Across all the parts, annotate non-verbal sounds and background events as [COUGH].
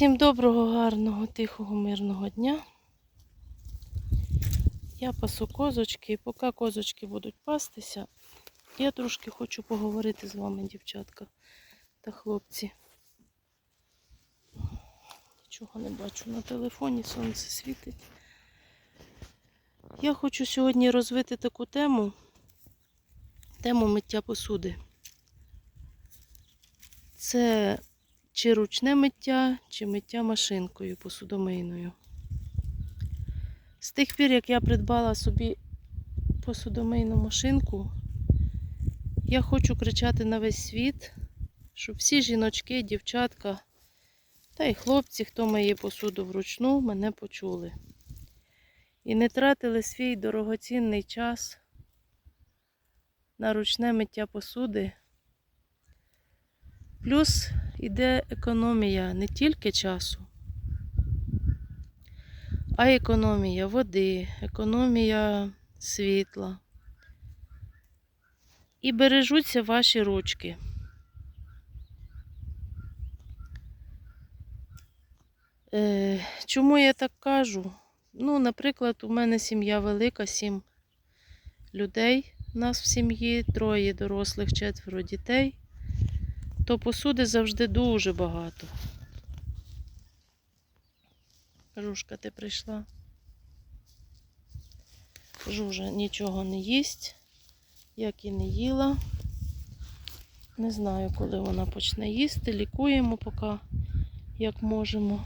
Всім доброго, гарного, тихого, мирного дня. Я пасу козочки, і поки козочки будуть пастися, я трошки хочу поговорити з вами, дівчатка та хлопці. Нічого не бачу на телефоні, сонце світить. Я хочу сьогодні розвити таку тему, тему миття посуди. Це чи ручне миття, чи миття машинкою посудомийною. З тих пір, як я придбала собі посудомийну машинку, я хочу кричати на весь світ, щоб всі жіночки, дівчатка та й хлопці, хто миє посуду вручну, мене почули. І не тратили свій дорогоцінний час на ручне миття посуди. Плюс іде економія не тільки часу, а й економія води, економія світла. І бережуться ваші ручки. Е, чому я так кажу? Ну, наприклад, у мене сім'я велика, сім людей. У нас в сім'ї троє дорослих, четверо дітей то посуди завжди дуже багато. Жужка, ти прийшла. Жужа нічого не їсть, як і не їла. Не знаю, коли вона почне їсти. Лікуємо поки, як можемо.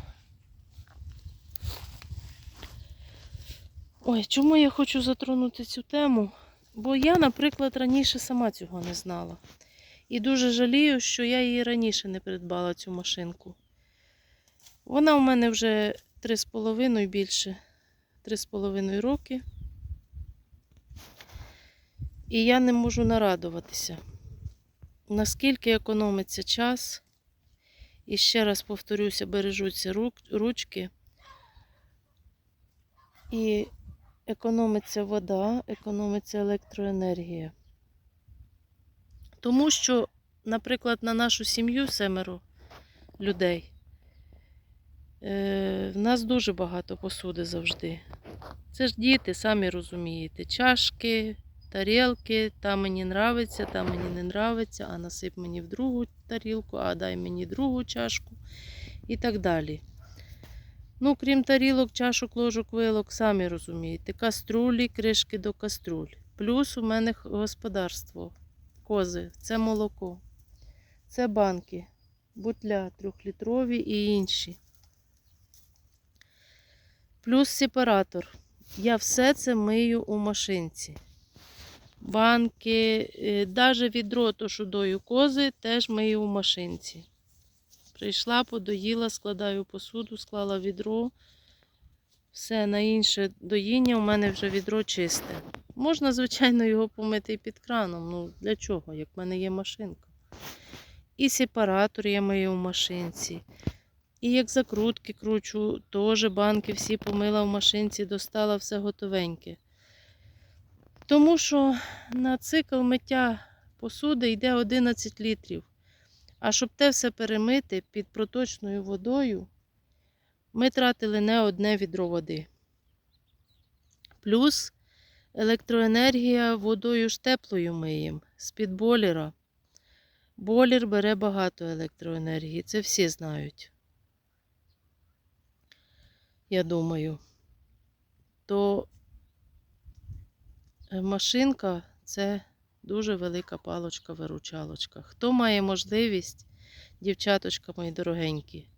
Ой, чому я хочу затронути цю тему? Бо я, наприклад, раніше сама цього не знала. І дуже жалію, що я її раніше не придбала цю машинку. Вона у мене вже 3,5 більше 3,5 роки. І я не можу нарадуватися, наскільки економиться час. І ще раз повторюся, бережуться ручки. І економиться вода, економиться електроенергія. Тому що, наприклад, на нашу сім'ю семеро людей. Е, в нас дуже багато посуди завжди. Це ж діти, самі розумієте. Чашки, тарілки, та мені нравиться, та мені не нравиться, а насип мені в другу тарілку, а дай мені другу чашку і так далі. Ну, крім тарілок, чашок, ложок, вилок, самі розумієте, каструлі, кришки до каструль. Плюс у мене господарство кози, це молоко, це банки, бутля трьохлітрові і інші. Плюс сепаратор. Я все це мию у машинці. Банки, навіть відро, то що дою кози, теж мию у машинці. Прийшла, подоїла, складаю посуду, склала відро. Все на інше доїння у мене вже відро чисте. Можна, звичайно, його помити і під краном. Ну, для чого, як в мене є машинка. І сепаратор я мию в машинці. І як закрутки кручу, теж банки всі помила в машинці, достала все готовеньке. Тому що на цикл миття посуди йде 11 літрів. А щоб те все перемити під проточною водою, ми тратили не одне відро води. Плюс електроенергія водою ж теплою миємо з-під боліра. Болір бере багато електроенергії, це всі знають. Я думаю, то е, машинка це дуже велика палочка-виручалочка. Хто має можливість, дівчаточка мої дорогенькі,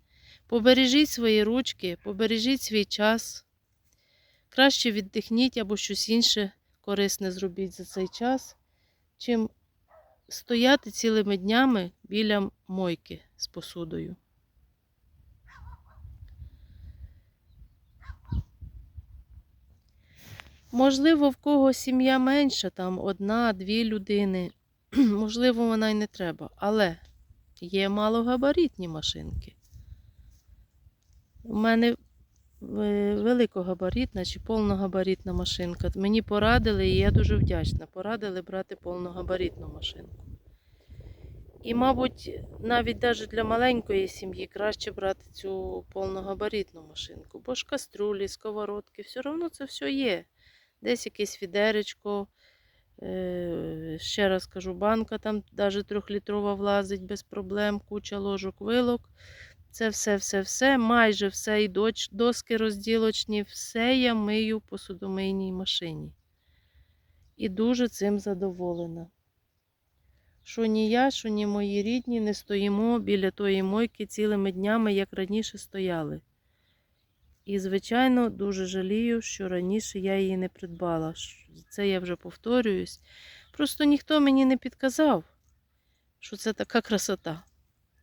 побережіть свої ручки, побережіть свій час. Краще віддихніть або щось інше корисне зробіть за цей час, чим стояти цілими днями біля мойки з посудою. Можливо, в кого сім'я менша, там одна-дві людини, [CLEARS THROAT] можливо, вона й не треба, але є малогабаритні машинки. У мене великогабаритна чи повногабаритна машинка. Мені порадили, і я дуже вдячна. Порадили брати повногабаритну машинку. І, мабуть, навіть навіть для маленької сім'ї краще брати цю повногабаритну машинку, бо ж каструлі, сковородки, все одно це все є. Десь якесь відеречко, е, ще раз кажу, банка там навіть трьохлітрова влазить без проблем, куча ложок, вилок. Це все, все, все, майже все, і доски розділочні, все я мию в посудомийній машині. І дуже цим задоволена. Що ні я, що ні мої рідні не стоїмо біля тої мойки цілими днями, як раніше стояли. І, звичайно, дуже жалію, що раніше я її не придбала. Це я вже повторююсь. Просто ніхто мені не підказав, що це така красота.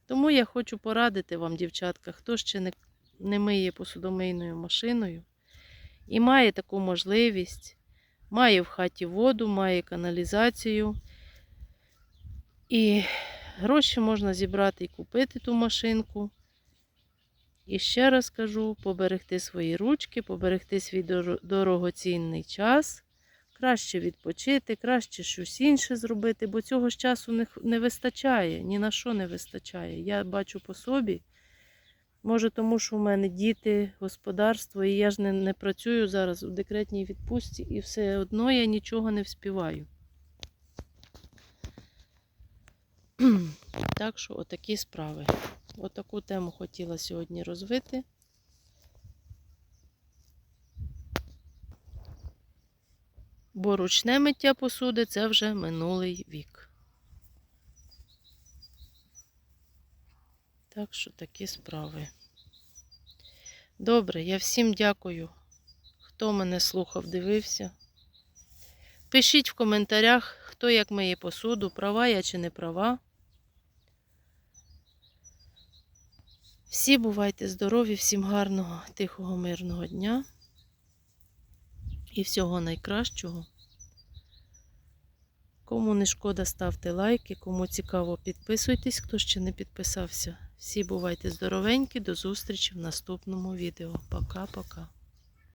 Тому я хочу порадити вам, дівчатка, хто ще не, не миє посудомийною машиною і має таку можливість, має в хаті воду, має каналізацію. І гроші можна зібрати і купити ту машинку. І ще раз кажу, поберегти свої ручки, поберегти свій дорогоцінний час, краще відпочити, краще щось інше зробити, бо цього ж часу не, вистачає, ні на що не вистачає. Я бачу по собі. Може, тому що в мене діти, господарство, і я ж не, не працюю зараз у декретній відпустці, і все одно я нічого не вспіваю. [CLEARS THROAT] Так що отакі справи. Отаку тему хотіла сьогодні розвити. Бо ручне миття посуди це вже минулий вік. Так що такі справи. Добре, я всім дякую, хто мене слухав, дивився. Пишіть в коментарях, хто як миє посуду, права я чи не права. Всі бувайте здорові, всім гарного, тихого, мирного дня і всього найкращого. Кому не шкода, ставте лайки, кому цікаво, підписуйтесь, хто ще не підписався. Всі бувайте здоровенькі, до зустрічі в наступному відео. Пока-пока.